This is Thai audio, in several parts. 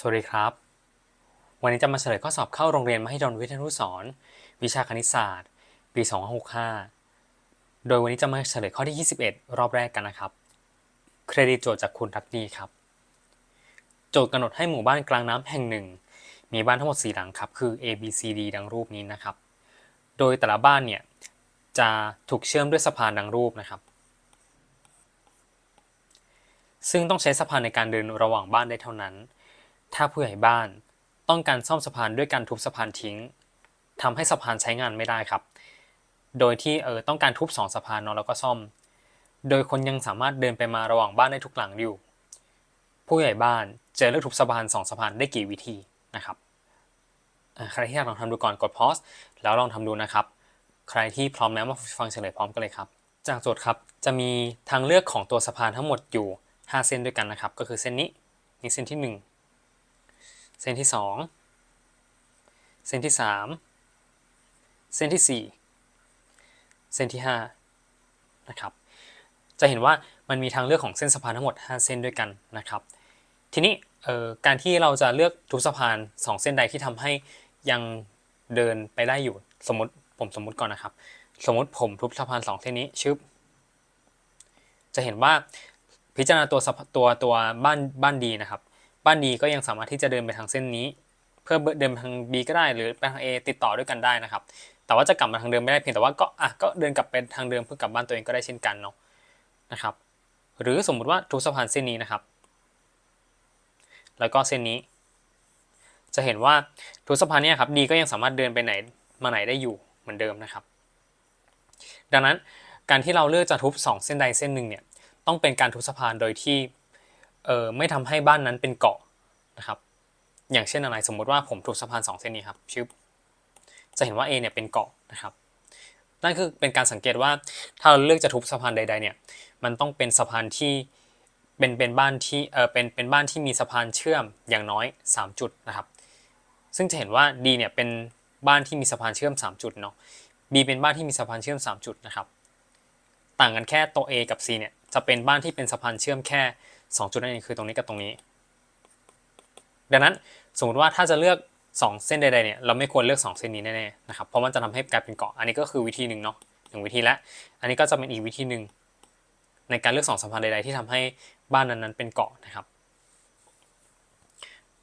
สวัสดีครับ วันนี้จะมาเฉลยข้อสอบเข้าโรงเรียนมหิดลวิทยานุสรวิชาคณิตศาสตร์ ปี 2565 โดยวันนี้จะมาเฉลยข้อที่ 21 รอบแรกกันนะครับ เครดิตโจทย์จากคุณรักดีครับ โจทย์กำหนดให้หมู่บ้านกลางน้ำแห่งหนึ่ง มีบ้านทั้งหมด 4 หลังครับ คือ A B C D ดังรูปนี้นะครับ โดยแต่ละบ้านเนี่ยจะถูกเชื่อมด้วยสะพานดังรูปนะครับ ซึ่งต้องใช้สะพานในการเดินระหว่างบ้านได้เท่านั้น ถ้าผู้ใหญ่บ้านต้องการซ่อมสะพานด้วยการทุบสะพานทิ้งทำให้สะพานใช้งานไม่ได้ครับ โดยที่เออต้องการทุบสองสะพานเนาะแล้วก็ซ่อม โดยคนยังสามารถเดินไปมาระหว่างบ้านได้ทุกหลังอยู่ ผู้ใหญ่บ้านจะเลือกทุบสะพานสองสะพานได้กี่วิธีนะครับใครที่อยากลองทำดูก่อนกด pause แล้วลองทำดูนะครับ ใครที่พร้อมแล้วมาฟังเฉลยพร้อมกันเลยครับ จากโจทย์ครับจะมีทางเลือกของตัวสะพานทั้งหมดอยู่ 5 เส้นด้วยกันนะครับ ก็คือเส้นนี้นี่เส้นที่ 1 เส้นที่2เส้นที่3เส้นที่4เส้นที่5นะครับ จะเห็นว่ามันมีทางเลือกของเส้นสะพานทั้งหมด 5 เส้นด้วยกันนะครับ ทีนี้การที่เราจะเลือกทุกสะพาน 2 เส้นใดที่ทำให้ยังเดินไปได้อยู่สมมติผมสมมุติก่อนนะครับ สมมติผมทุบสะพาน 2 เส้นนี้ชึบจะเห็นว่าพิจารณาตัวสะตัวตัวบ้านบ้านดีนะครับ บ้านดีก็ยังสามารถที่จะเดินไปทางเส้นนี้ เพื่อเดินไปทาง B ก็ได้หรือไปทาง A ติดต่อด้วยกันได้นะครับ แต่ว่าจะกลับมาทางเดิมไม่ได้เพียงแต่ว่าก็อะก็เดินกลับไปทางเดิมเพื่อกลับบ้านตัวเองก็ได้เช่นกันเนาะนะครับ หรือสมมุติว่าทุกสะพานเส้นนี้นะครับ แล้วก็เส้นนี้ จะเห็นว่าทุกสะพานเนี่ยครับดีก็ยังสามารถเดินไปไหนมาไหนได้อยู่เหมือนเดิมนะครับ ดังนั้นการที่เราเลือกจะทุบสองเส้นใดเส้นหนึ่งเนี่ยต้องเป็นการทุบสะพานโดยที่ เออไม่ทำให้บ้านนั้นเป็นเกาะนะครับ อย่างเช่นอะไรสมมุติว่าผมทุบสะพานสองเส้นนี้ครับชึบจะเห็นว่า A เนี่ยเป็นเกาะนะครับ นั่นคือเป็นการสังเกตว่าถ้าเราเลือกจะทุบสะพานใด ๆ เนี่ย มันต้องเป็นสะพานที่เป็นเป็นบ้านที่เออเป็นเป็นบ้านที่มีสะพานเชื่อมอย่างน้อย 3 จุดนะครับ ซึ่งจะเห็นว่า D เนี่ยเป็นบ้านที่มีสะพานเชื่อม 3 จุดเนาะ B เป็นบ้านที่มีสะพานเชื่อม 3 จุดนะครับ ต่างกันแค่ตัว A กับ C เนี่ยจะเป็นบ้านที่เป็นสะพานเชื่อมแค่ 2 จุดนั่นเองคือตรงนี้กับตรงนี้ ดังนั้นสมมติว่าถ้าจะเลือก 2 เส้นใดๆเนี่ยเราไม่ควรเลือก 2 เส้นนี้แน่ๆนะครับเพราะมันจะทำให้กลายเป็นเกาะอันนี้ก็คือวิธีหนึ่งเนาะหนึ่งวิธีละอันนี้ก็จะเป็นอีกวิธีหนึ่งในการเลือกสองสะพานใดๆที่ทำให้บ้านนั้นๆเป็นเกาะนะครับ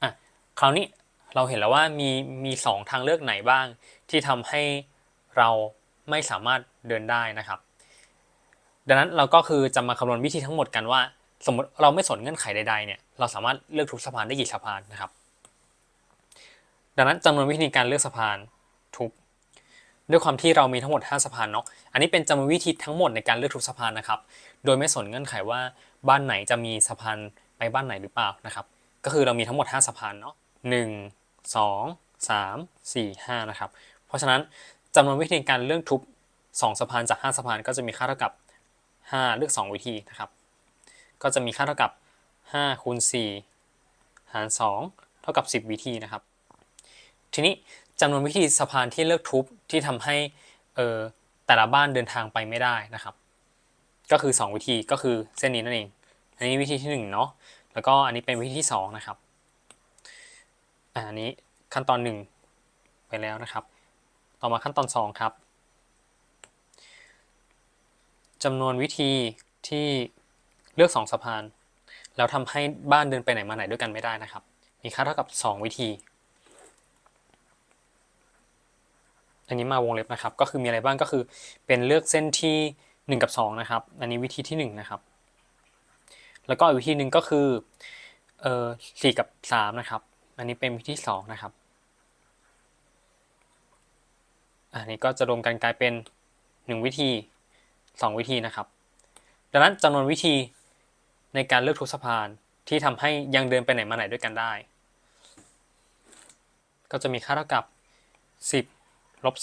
อะคราวนี้เราเห็นแล้วว่ามีมีสองทางเลือกไหนบ้าง ที่ทำให้เราไม่สามารถเดินได้นะครับ ดังนั้นเราก็คือจะมาคำนวณวิธีทั้งหมดกันว่า สมมติเราไม่สนเงื่อนไขใดๆเนี่ยเราสามารถเลือกทุกสะพานได้กี่สะพานนะครับ ดังนั้นจำนวนวิธีการเลือกสะพานทุกด้วยความที่เรามีทั้งหมด 5สะพานเนาะอันนี้เป็นจำนวนวิธีทั้งหมดในการเลือกทุกสะพานนะครับ โดยไม่สนเงื่อนไขว่าบ้านไหนจะมีสะพานไปบ้านไหนหรือเปล่านะครับ ก็คือเรามีทั้งหมด 5สะพานเนาะหนึ่งสองสามสี่ห้านะครับ เพราะฉะนั้นจำนวนวิธีการเลือกทุบ2สะพานจาก 5สะพานก็จะมีค่าเท่ากับ 5 เลือก 2 วิธีนะครับ ก็จะมีค่าเท่ากับ5คูณ4หาร 2 เท่ากับ 10 วิธีนะครับ ทีนี้จำนวนวิธีสะพานที่เลือกทุบที่ทำให้เออแต่ละบ้านเดินทางไปไม่ได้นะครับ ก็คือ 2 วิธีก็คือเส้นนี้นั่นเอง อันนี้วิธีที่1เนาะแล้วก็อันนี้เป็นวิธีที่ 2 นะครับอ่าอันนี้ขั้นตอน 1 ไปแล้วนะครับ ต่อมาขั้นตอน 2 ครับจำนวนวิธีที่ เลือก 2 สะพาน แล้วทำให้บ้านเดินไปไหนมาไหนด้วยกันไม่ได้นะครับ มีค่าเท่ากับ 2 วิธี อันนี้มาวงเล็บนะครับ ก็คือมีอะไรบ้างก็คือเป็นเลือกเส้นที่ 1 กับ 2 นะครับ อันนี้วิธีที่ 1 นะครับ แล้วก็อีกวิธีหนึ่งก็คือเอ่กับ 3 นะครับ อันนี้เป็นวิธี 2 นะครับ อันนี้ก็จะรวมกันกลายเป็น 1 วิธี 2 วิธีนะครับดังนั้นจำนวนวิธี ในการเลือกทุกสะพานที่ทำให้ยังเดินไปไหนมาไหนด้วยกันได้ ก็จะมีค่าเท่ากับ 10ลบ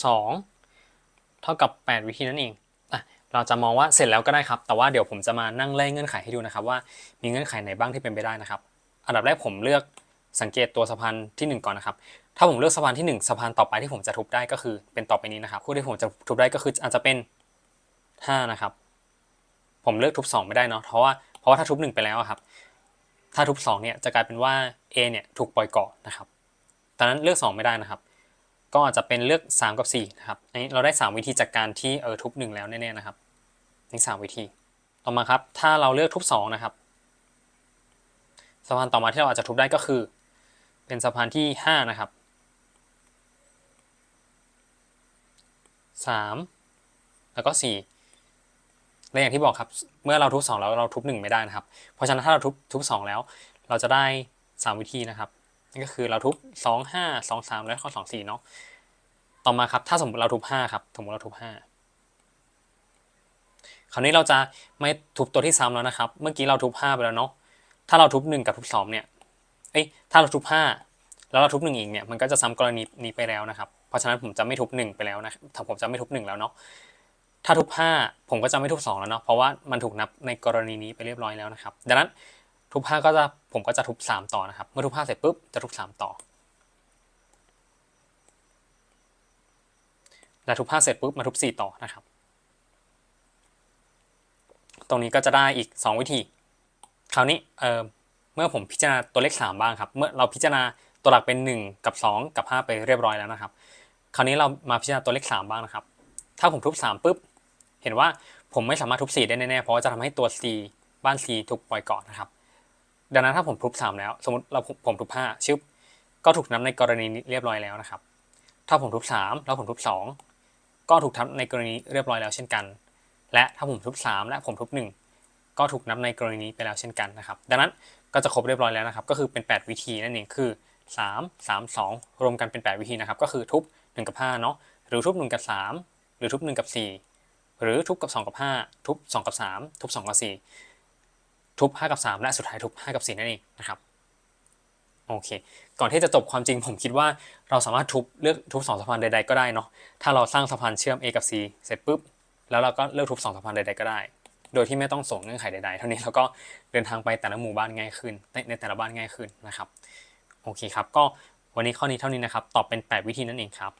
2เท่ากับ 8 วิธีนั่นเองอะเราจะมองว่าเสร็จแล้วก็ได้ครับ แต่ว่าเดี๋ยวผมจะมานั่งไล่เงื่อนไขให้ดูนะครับ ว่ามีเงื่อนไขไหนบ้างที่เป็นไปได้นะครับ อันดับแรกผมเลือกสังเกตตัวสะพานที่ 1 ก่อนนะครับ ถ้าผมเลือกสะพานที่ 1สะพานต่อไปที่ผมจะทุบได้ก็คือเป็นต่อไปนี้นะครับคู่ที่ผมจะทุบได้ก็คืออาจจะเป็น5นะครับ ผมเลือกทุบ2ไม่ได้เนาะ เพราะว่า เพราะว่าถ้าทุบ1ไปแล้วครับ ถ้าทุบ2เนี่ยจะกลายเป็นว่า A เนี่ยถูกปล่อยเก่อนะครับตอนนั้นเลือก 2 ไม่ได้นะครับ ก็อาจจะเป็นเลือก 3 กับ4นะครับอันนี้เราได้ 3 วิธีจากการที่เออทุบ1แล้วแน่ๆนะครับนี่3วิธี ต่อมาครับ ถ้าเราเลือกทุบ2นะครับสะพานต่อมาที่เราอาจจะทุบได้ก็คือ เป็นสะพานที่ 5 นะครับ 3 แล้วก็ 4 และอย่างที่บอกครับ เมื่อเราทุบ2แล้วเราทุบ1ไม่ได้นะครับ เพราะฉะนั้นถ้าเราทุบทุบ2แล้ว เราจะได้ 3 วิธีนะครับนั่นก็คือเราทุบ 2 5 2 3 แล้วก็2 4เนาะต่อมาครับถ้าสมมติเราทุบ5ครับสมมติเราทุบ5คราวนี้เราจะไม่ทุบตัวที่ซ้ำแล้วนะครับ เมื่อกี้เราทุบ5ไปแล้วเนาะถ้าเราทุบ 1 กับทุบ2เนี่ยเอ้ยถ้าเราทุบ5แล้วเราทุบ1อีกเนี่ยมันก็จะซ้ำกรณีนี้ไปแล้วนะครับ เพราะฉะนั้นผมจะไม่ทุบ1ไปแล้วนะผมจะไม่ทุบ1แล้วเนาะ ถ้าทุบ5ผมก็จะไม่ทุบ2แล้วเนาะเพราะว่ามันถูกนับในกรณีนี้ไปเรียบร้อยแล้วนะครับ ดังนั้นทุบ5ก็จะผมก็จะทุบ3ต่อนะครับ เมื่อทุบ5เสร็จปุ๊บจะทุบ3ต่อและทุบ5เสร็จปุ๊บมาทุบ4ต่อนะครับ ตรงนี้ก็จะได้อีก 2 วิธี คราวนี้เอ่อเมื่อผมพิจารณาตัวเลข 3 บ้างครับ เมื่อเราพิจารณาตัวหลักเป็น 1 กับ 2 กับ 5 ไปเรียบร้อยแล้วนะครับ คราวนี้เรามาพิจารณาตัวเลข 3 บ้างนะครับ ถ้าผมทุบ3ปุ๊บ เห็นว่าผมไม่สามารถทุบ 4 ได้แน่ๆ เพราะว่าจะทำให้ตัว C บ้าน C ถูกปล่อยก่อนนะครับ ดังนั้นถ้าผมทุบ 3 แล้ว สมมติเราผมทุบ 5 ชึบ ก็ถูกนับในกรณีนี้เรียบร้อยแล้วนะครับ ถ้าผมทุบ 3 แล้วผมทุบ 2 ก็ถูกทับในกรณีเรียบร้อยแล้วเช่นกัน และถ้าผมทุบ 3 และผมทุบ 1 ก็ถูกนับในกรณีไปแล้วเช่นกันนะครับ ดังนั้นก็จะครบเรียบร้อยแล้วนะครับ ก็คือเป็น 8 วิธีนั่นเองคือ 3 3 2 รวมกันเป็น 8 วิธีนะครับ ก็คือทุบ 1 กับ5เนาะ หรือทุบ 1 กับ 3 หรือทุบ 1 กับ 4 หรือทุบกับ2กับ5ทุบ2กับ3ทุบ2กับ4ทุบ5กับ3และสุดท้ายทุบ5กับ4นั่นเองนะครับโอเค ก่อนที่จะจบความจริงผมคิดว่าเราสามารถทุบเลือกทุบสองสะพานใดๆก็ได้เนาะ ถ้าเราสร้างสะพานเชื่อม A กับ C เสร็จปุ๊บ แล้วเราก็เลือกทุบสองสะพานใดๆก็ได้ โดยที่ไม่ต้องส่งเงื่อนไขใดๆ เท่านี้เราก็เดินทางไปแต่ละหมู่บ้านง่ายขึ้น ในในแต่ละบ้านง่ายขึ้นนะครับ โอเคครับ ก็วันนี้ข้อนี้เท่านี้นะครับ ตอบเป็น 8 วิธีนั่นเองครับ